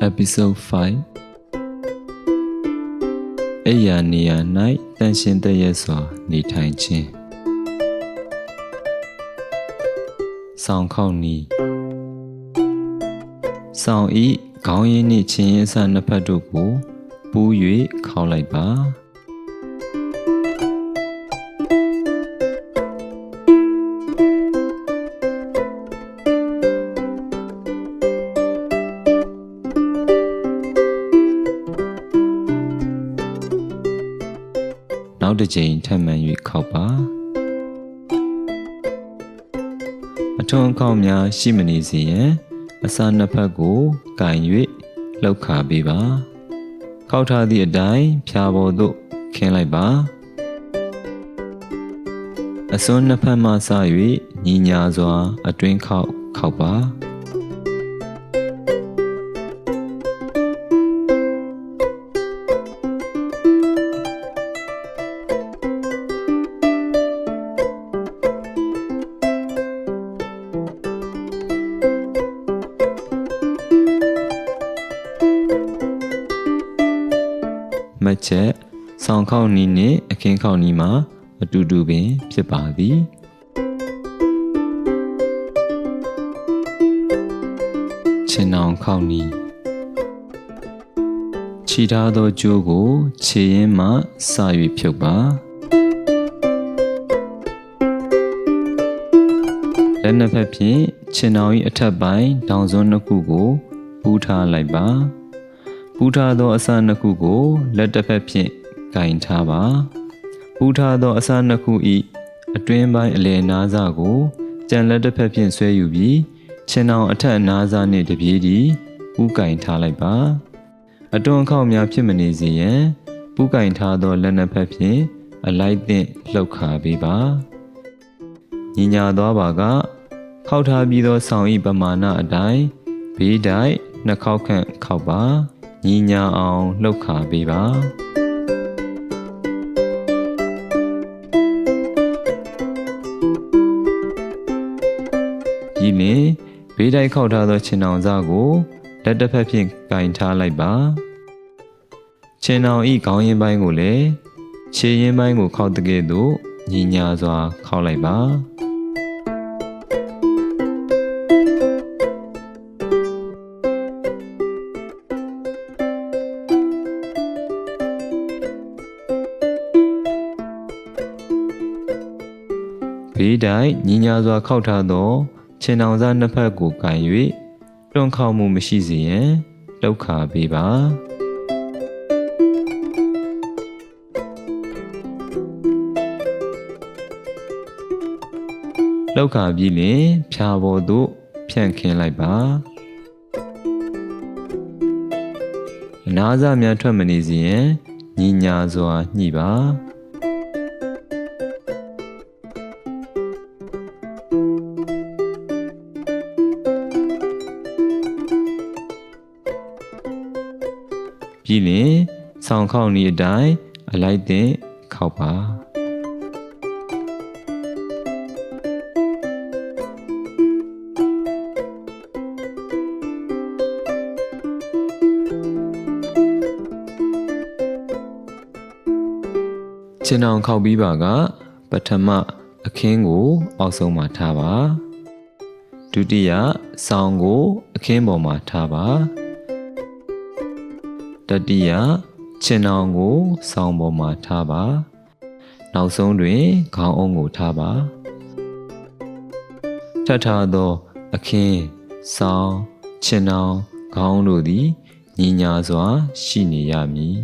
Episode 5အိယာနေရာ၌တန်ရှင်တရက်စွာနေထိုင်ခြင်းဆောင်းခေါနီဆောင်းဤခေါင်းရင်းနှင့်ချင်းရင်းစနှစ်ဖက်တို့ကိုပူး၍ခေါက်လိုက်ပါ နောက်တစ်ကြိမ်ထပ်မံ၍ခေါက်ပါအထွန်းအခေါက်များရှိမနေစေရန်အစာနှစ်ဖက်ကိုကင်၍လှုပ်ခါပေးပါခောက်ထားသည့်အတိုင်းဖြာပေါ်သို့ခင်းလိုက်ပါအစွန်းနှစ်ဖက်မှစ၍ညီညာစွာ အတွင်းခောက်ခောက်ပါ မတ်ချက်ဆောင်းခေါက်နီးနှင့်အခင်းခေါက်နီးမှာအတူတူပင် ဖြစ်ပါသည်ခြင်အောင်ခေါက်နီးခြိထားသောကြိုးကိုခြေရင်းမှစ၍ဖြုတ်ပါလက်နှစ်ဖက်ဖြင့်ခြင်အောင်၏အထက်ပိုင်းတောင်စွန်းနှစ်ခုကိုပူးထားလိုက်ပါ ပူထားသောအစနှစ်ခုကိုလက်တစ်ဖက်ဖြင့်ကင်ထားပါပူထားသောအစနှစ်ခု၏အတွင်းပိုင်းအလယ်နားစကိုကြံလက်တစ်ဖက်ဖြင့်ဆွဲယူပြီးခြင်အောင်အထက်နားစနှင့်တပြေးတည်းပူးကင်ထားလိုက်ပါအတွန်းခေါက်များဖြစ်မနေစေရန်ပူးကင်ထားသောလက်နှစ်ဖက်ဖြင့်အလိုက်သင့်လှုပ်ခါပေးပါညီညာသွားပါကခောက်ထားပြီးသောဆောင်ဤပမာဏအတိုင်းဘေးတိုက်နှစ်ခေါက်ခန့်ခောက်ပါ ညီညာအောင်လှုပ်ခါပေးပါဒီနေ့ဘေးတိုက်ခောက်ထားသောခြင်အောင်စားကိုလက်တစ်ဖက်ဖြင့်ကင်ထားလိုက်ပါခြင်အောင်ဤခေါင်းရင်းပိုင်းကိုလည်းခြေရင်းပိုင်းကိုခောက်တဲ့ကဲ့သို့ညီညာစွာခောက်လိုက်ပါ ဘေးတိုင်ညီညာစွာခောက်ထားသောခြင်အောင်စားနှစ်ဖက်ကိုကင်၍တွန့်ခေါက်မှုမရှိစေရန်လှုပ်ခါပေးပါလောက်ခါပြီးလင်ဖြာပေါ်သို့ဖြန့်ခင်းလိုက်ပါအနားစများထွက်မနေစေရန်ညီညာစွာညှိပါ ပြီးလင်ဆောင်းခေါက်နီးအတိုင်းအလိုက်တဲ့ခောက်ပါခြင်အောင်ခောက်ပြီးပါက ပထမအခင်းကိုအောက်ဆုံးမှာထားပါဒုတိယဆောင်းကိုအခင်းပေါ်မှာထားပါ တတိယခြင်အောင်ကိုဆောင်းပေါ်မှာထားပါ နောက်ဆုံးတွင်ခေါင်းအုံးကိုထားပါထပ်ထားသော အခင်းဆောင်းခြင်အောင်ခေါင်းတို့သည်ညီညာစွာရှိနေရမည်